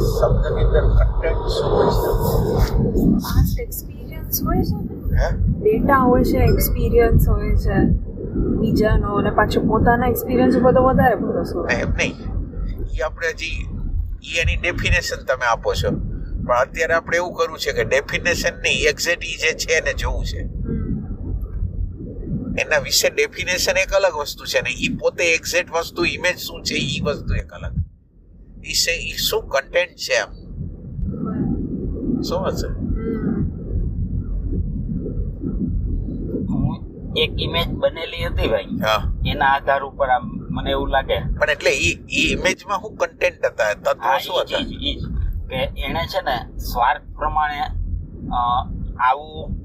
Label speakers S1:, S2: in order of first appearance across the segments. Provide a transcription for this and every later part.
S1: શબ્દની અંદર કન્ટેન્ટ શું હોય
S2: પાસ્ટ એક્સપિરિયન્સ હોય છે ને? ડેટા હોય છે એક્સપિરિયન્સ હોય છે બીજાનો અને પાછો પોતાના એક્સપિરિયન્સ ઉપર તો વધારે ભરોસો
S1: એમ નહીં. એ આપણે હજી એ એની ડેફિનેશન તમે આપો છો. પણ અત્યારે આપણે એવું કરવું છે કે ડેફિનેશન નહીં એક્ઝેક્ટ ઈ જે છે એને જોવું છે. એના વિશે ડેફિનેશન એક અલગ વસ્તુ છે ને એ પોતે એક્ઝેક્ટ વસ્તુ ઇમેજ શું છે એ વસ્તુ એક અલગ. ઈ શું કન્ટેન્ટ છે એમ? શું હશે
S3: એક ઇમેજ બનેલી હતી ભાઈ.
S1: હા.
S3: એના આધાર ઉપર આમ મને એવું લાગે.
S1: પણ એટલે ઈ ઈ ઇમેજમાં હું કન્ટેન્ટ હતા? તત્વો શું હતા.
S3: કે એણે છે ને સ્વાર્થ પ્રમાણે આવું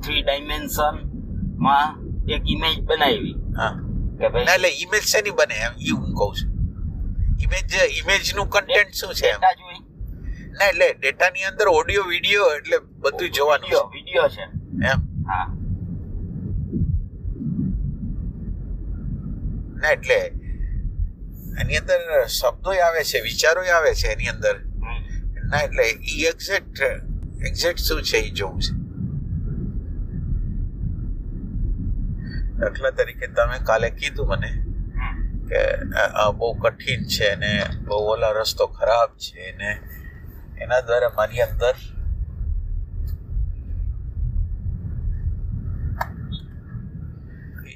S3: થ્રી ડાયમેન્શનમાં એક ઇમેજ બનાવી.
S1: હા.
S3: કે ભાઈ
S1: એટલે ઇમેજ શેની બને એમ? ઈ હું કહું છું. ઇમેજ ઇમેજનું કન્ટેન્ટ શું છે
S3: ડેટા
S1: ના એટલે ડેટાની અંદર ઓડિયો વિડિયો એટલે બધું જોવાનું
S3: વીડિયો છે.
S1: એમ?
S3: હા.
S1: ના એટલે એની અંદર શબ્દોય આવે છે વિચારોય આવે છે એની અંદર. ના એટલે ઈ એક્ઝેક્ટ એક્ઝેક્ટ શું છે એ જોવું છે. દાખલા તરીકે તમે કાલે કીધું મને. કે આ બહુ કઠિન છે ને, બહુ ઓલા રસ્તો ખરાબ છે ને, એના દ્વારા મારી અંદર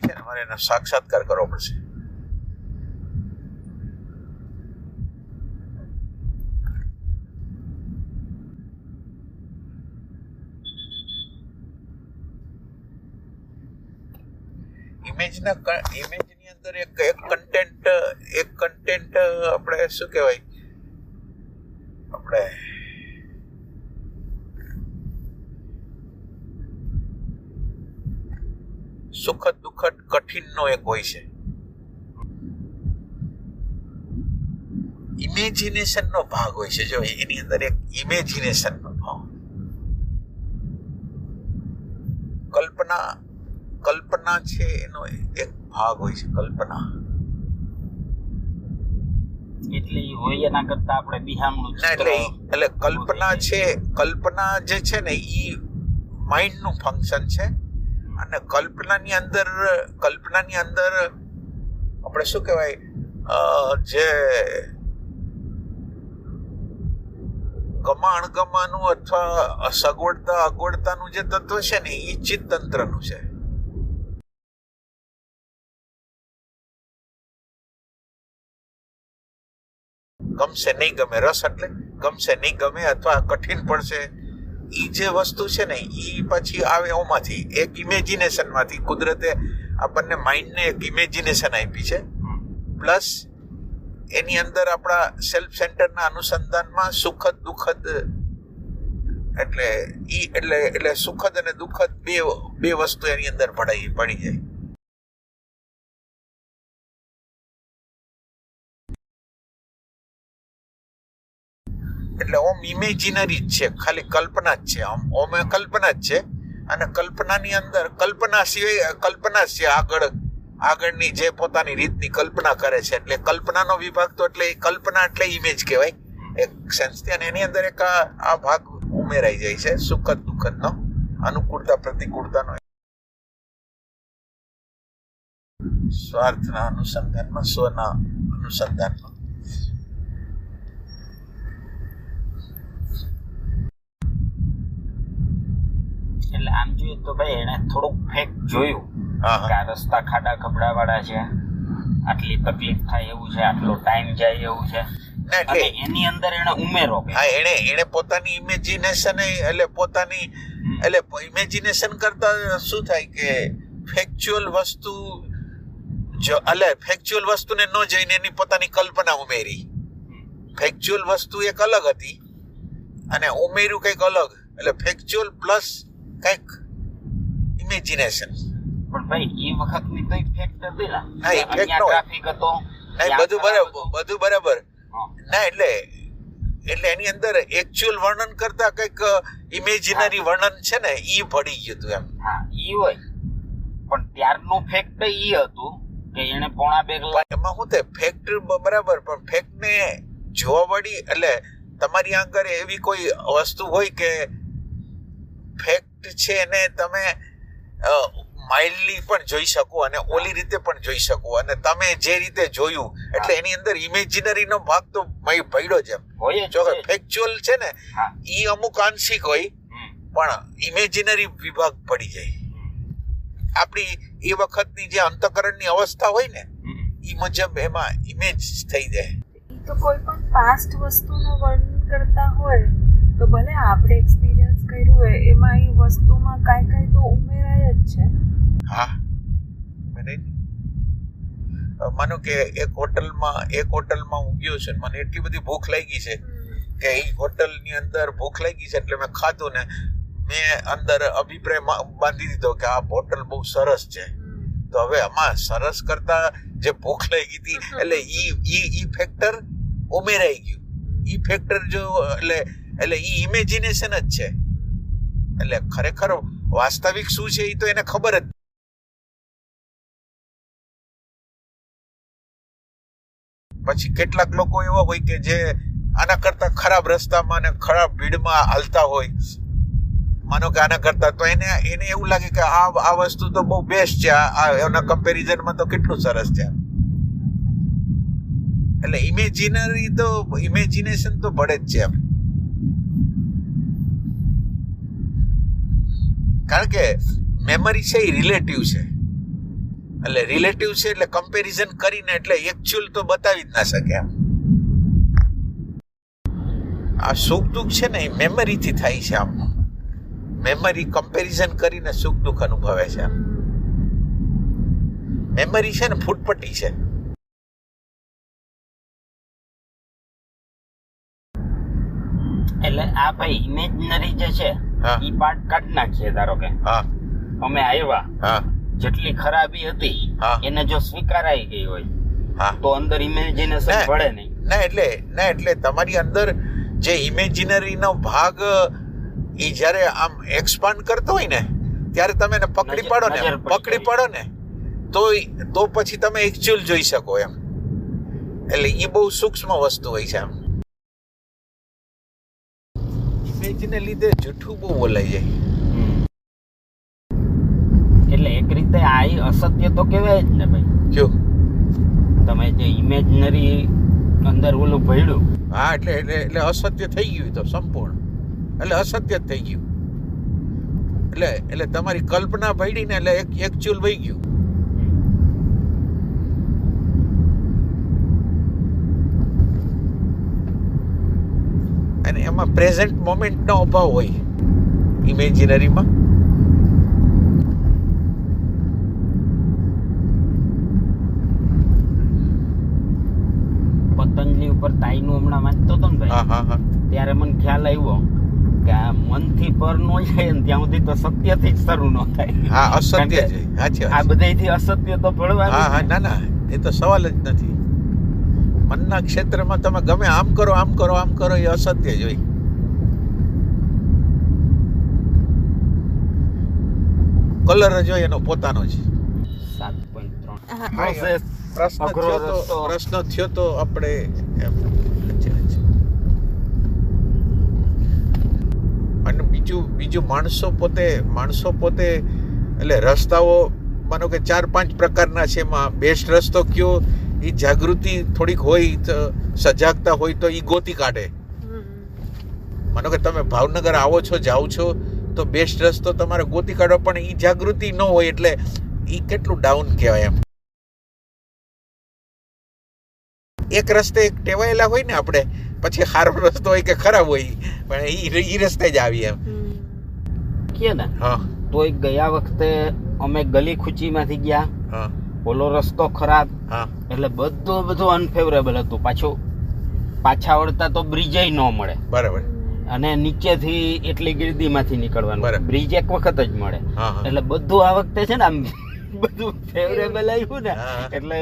S1: છે મારે એનો સાક્ષાત્કાર કરવો પડશે. ઇમેજના ઇમેજની અંદર એક શું કહેવાય? આપણે સુખદ, દુઃખદ, કઠિનનો એક હોય છે. ઇમેજિનેશનનો ભાગ હોય છે. જો એની અંદર એક ઇમેજિનેશનનો ભાગ. કલ્પના કલ્પના છે એનો એક ભાગ હોય છે, કલ્પના.
S3: એટલે હોય એના કરતા આપણે બિહામણું
S1: એટલે એટલે કલ્પના છે કલ્પના જે છે ને એ માઇન્ડનું ફંક્શન છે. અને કલ્પનાની અંદર કલ્પનાની અંદર આપણે શું કહેવાય જે ગમા અણગમાનું અથવા સગવડતા અગવડતાનું જે તત્વ છે ને એ ચિત્તતંત્રનું છે. ગમશે નહીં ગમે, રસ એટલે ગમશે નહીં ગમે અથવા કઠિન પડશે. એ જે વસ્તુ છે ને એ પછી આવે ઓમાંથી, એક ઇમેજિનેશનમાંથી કુદરતે આપણને માઇન્ડને એક ઇમેજિનેશન આપી છે. પ્લસ એની અંદર આપણા સેલ્ફ સેન્ટરના અનુસંધાનમાં સુખદ, દુઃખદ, એટલે ઈ એટલે એટલે સુખદ અને દુઃખદ બે બે વસ્તુ એની અંદર પડાઈ, પડી જાય. એટલે ઓમ ઇમેજિનરી જ છે, ખાલી કલ્પના જ છે આમ. ઓમ એ કલ્પના જ છે અને કલ્પનાની અંદર, કલ્પના સિવાય, કલ્પના છે આગળ, આગળની જે પોતાની રીતની કલ્પના કરે છે. એટલે કલ્પનાનો વિભાગ તો એટલે કલ્પના એટલે ઇમેજ કહેવાય. એક સેન્સથી અને એની અંદર એક આ ભાગ ઉમેરાઈ જાય છે, સુખદ દુઃખદનો, અનુકૂળતા, પ્રતિકૂળતાનો. સ્વાર્થના અનુસંધાનમાં, સ્વના અનુસંધાનમાં.
S3: એટલે આમ જોઈએ તો ભાઈ એને થોડુંક ફેક જોયું કે આ રસ્તા ખાડા ખબડા વાળા છે આટલી તકલીફ થાય એવું છે આટલો ટાઈમ જાય એવું છે.
S1: એટલે
S3: એની અંદર એને ઉમેરો
S1: હા એને એને પોતાની ઇમેજિનેશન એટલે પોતાની એટલે ઇમેજિનેશન કરતા શું થાય કે ફેક્ચ્યુઅલ વસ્તુ જો એટલે ફેક્ચ્યુઅલ વસ્તુને ન જઈને એની પોતાની કલ્પના ઉમેરી. ફેક્ચ્યુઅલ વસ્તુ એક અલગ હતી અને ઉમેર્યું કંઈક અલગ. એટલે ફેક્ચ્યુઅલ પ્લસ કંઈક ઇમેજિનેશન
S3: પણ ભાઈ એ વખતની તો ફેક્ટ ને
S1: હા, એ નો
S3: ટ્રાફિક હતો નહીં
S1: બધું બરાબર બધું. બરાબર. ના એટલે એટલે એની અંદર એકચ્યુઅલ વર્ણન કરતા કંઈક ઇમેજિનરી વર્ણન છે ને ઈ પડી ગયું હતું એમ.
S3: હા ઈ હોય. પણ ત્યારનું ફેક્ટ ઈ હતું કે એને પોણા
S1: બેગ એમાં શું તે ફેક્ટ બરાબર પણ ફેક્ટ ને જોવા વળી એટલે તમારી આગળ એવી કોઈ વસ્તુ હોય કે ફેક્ટ છે એને તમે માઇલ્ડલી પણ જોઈ શકો અને ઓલી રીતે પણ જોઈ શકો અને તમે જે રીતે જોયું એટલે એની અંદર ઇમેજિનરીનો ભાગ તો મય પડ્યો છે
S3: હોય જ. કે
S1: ફેક્ચ્યુઅલ છે ને એ અમુક આંશિક હોય પણ ઇમેજિનરી વિભાગ પડી જાય. આપણી એ વખતની જે અંતકરણની અવસ્થા હોય ને એ મુજબ એમાં ઇમેજ થઈ જાય.
S2: ઈ તો કોઈ પણ પાસ્ટ વસ્તુનો વર્ણન કરતા હોય તો ભલે આપણે એક્સપિરિયન્સ કર્યું હોય એમાં એ વસ્તુમાં કાંઈ કાંઈ તો ઉમેરાય જ છે.
S1: હા. મને કે એક હોટલમાં એક હોટલમાં હું ગયો છું મને એટલી બધી ભૂખ લાગી છે કે એ હોટલની અંદર ભૂખ લાગી છે એટલે મેં ખાધું ને મેં અંદર અભિપ્રાય બાંધી દીધો કે આ હોટલ બહુ સરસ છે. તો હવે આમાં સરસ કરતા જે ભૂખ લાગી હતી એટલે ઈ ઈ ઈ ફેક્ટર ઉમેરાઈ ગયું. ઈ ફેક્ટર જો એટલે એટલે એ ઇમેજિનેશન જ છે. એટલે ખરેખર વાસ્તવિક શું છે એ તો એને ખબર જ પછી કેટલાક લોકો એવા હોય કે જે આના કરતા ખરાબ રસ્તામાં અને ખરાબ ભીડમાં હાલતા હોય. માનો કે આના કરતા તો એને એને એવું લાગે કે આ આ વસ્તુ તો બહુ બેસ્ટ છે. આ એના કમ્પેરિઝનમાં તો કેટલું સરસ છે. એટલે ઇમેજિનરી તો ઇમેજિનેશન તો ભળે જ છે એમ. કારણ કે મેમરી છે એ રિલેટિવ છે. એટલે રિલેટિવ છે એટલે કમ્પેરિઝન કરીને એટલે એકચ્યુઅલ તો બતાવી જ ના શકે એમ. આ સુખ દુઃખ છે ને એ મેમરીથી થાય છે આમ. મેમરી કમ્પેરિઝન કરીને સુખ દુઃખ અનુભવે છે આમ મેમરી છે ને ફૂટપટ્ટી છે.
S3: એટલે આ ભાઈ ઇમેજનરી જે છે. ઈ પાર્ટ કાઢી નાખીએ ધારો કે.
S1: હા.
S3: અમે આવ્યા.
S1: હા.
S3: જેટલી ખરાબી હતી. એને જો સ્વીકારાઈ ગઈ હોય
S1: હા.
S3: તો અંદર ઇમેજિનેશન. પડે નહીં.
S1: ના એટલે ના એટલે તમારી અંદર જે ઇમેજિનરીનો ભાગ એ જ્યારે આમ એક્સપાન્ડ કરતો હોય ને ત્યારે તમે એને પકડી પાડો ને પકડી. પાડો ને તો તો પછી તમે એકચ્યુઅલ જોઈ શકો એમ. એટલે એ બહુ સૂક્ષ્મ વસ્તુ હોય છે એમ. ઇમેજને લીધે જૂઠું બહુ બોલાઈ જાય.
S3: એટલે એક રીતે આ અસત્ય તો કહેવાય જ ને ભાઈ.
S1: જો.
S3: તમે જે ઇમેજનરી અંદર ઓલું ભર્યું.
S1: હા એટલે એટલે એટલે અસત્ય થઈ ગયું તો સંપૂર્ણ. એટલે અસત્ય થઈ ગયું. એટલે એટલે તમારી કલ્પના ભળી ને એટલે એક એકચ્યુઅલ વહી ગયું અને એમાં પ્રેઝન્ટ મોમેન્ટનો અભાવ હોય ઇમેજિનરીમાં
S3: પતંજલિ ઉપર તાઈનું હમણાં વાંચતો હતો ને ભાઈ?
S1: હા હા
S3: ત્યારે મને ખ્યાલ આવ્યો કે આ મનથી પર નો જાય ને ત્યાં સુધી તો સત્યથી જ શરૂ ન થાય.
S1: હા અસત્ય છે. સાચી
S3: આ. બધાયથી અસત્ય તો ભળવા
S1: હા હા ના ના. એ તો સવાલ જ નથી. મનના ક્ષેત્રમાં તમે ગમે આમ કરો આમ કરો આમ કરો એ અસત્ય જ હોય. કલર જ હોય એનો પોતાનો જ.
S3: સાત પોઈન્ટ ત્રણ.
S1: પ્રશ્ન થયો તો પ્રશ્ન થયો તો આપણે છે. અને બીજું બીજું માણસો પોતે માણસો પોતે એટલે રસ્તાઓ માનો કે ચાર પાંચ પ્રકારના છે એમાં. બેસ્ટ રસ્તો કયો? એ જાગૃતિ થોડીક હોય તો સજાગતા હોય તો એ ગોતી કાઢે. માનો કે તમે ભાવનગર આવો છો જાઓ છો તો બેસ્ટ રસ્તો તમારે ગોતી કાઢો પણ એ જાગૃતિ ન હોય એટલે એ કેટલું ડાઉન કહેવાય એમ. એક રસ્તે એક ટેવાયેલા હોય ને આપણે પછી સારો રસ્તો હોય કે ખરાબ હોય પણ એ રસ્તે જ આવી એમ.
S3: કે ને?
S1: હા.
S3: તોય ગયા વખતે અમે ગલી ખુચીમાંથી ગયા.
S1: હા.
S3: ઓલો રસ્તો ખરાબ.
S1: હા.
S3: એટલે બધું બધું અનફેવરેબલ હતું. પાછું પાછા વળતા તો બ્રિજય ન મળે.
S1: બરાબર.
S3: અને નીચેથી એટલી ગીરદીમાંથી નીકળવાનું. બ્રિજ એક વખત જ મળે. એટલે બધું આ વખતે છે ને આમ બધું ફેવરેબલ આવ્યું ને એટલે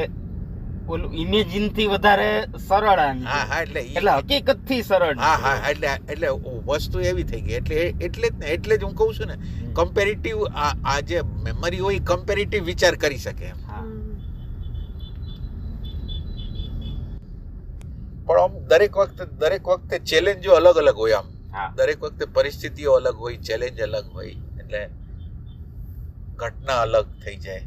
S3: ઓલું ઇમેજિનથી વધારે સરળ આમ
S1: હા હા એટલે
S3: એટલે હકીકતથી સરળ
S1: હા હા એટલે એટલે વસ્તુ એવી થઈ ગઈ. એટલે એટલે જ ને એટલે જ હું કહું છું ને કમ્પેરેટિવ આ જે મેમરી હોય કમ્પેરેટિવ વિચાર કરી શકે એમ. પણ આમ દરેક વખતે દરેક વખતે ચેલેન્જો અલગ અલગ હોય આમ. દરેક વખતે પરિસ્થિતિઓ અલગ હોય ચેલેન્જ અલગ હોય એટલે ઘટના અલગ થઈ જાય.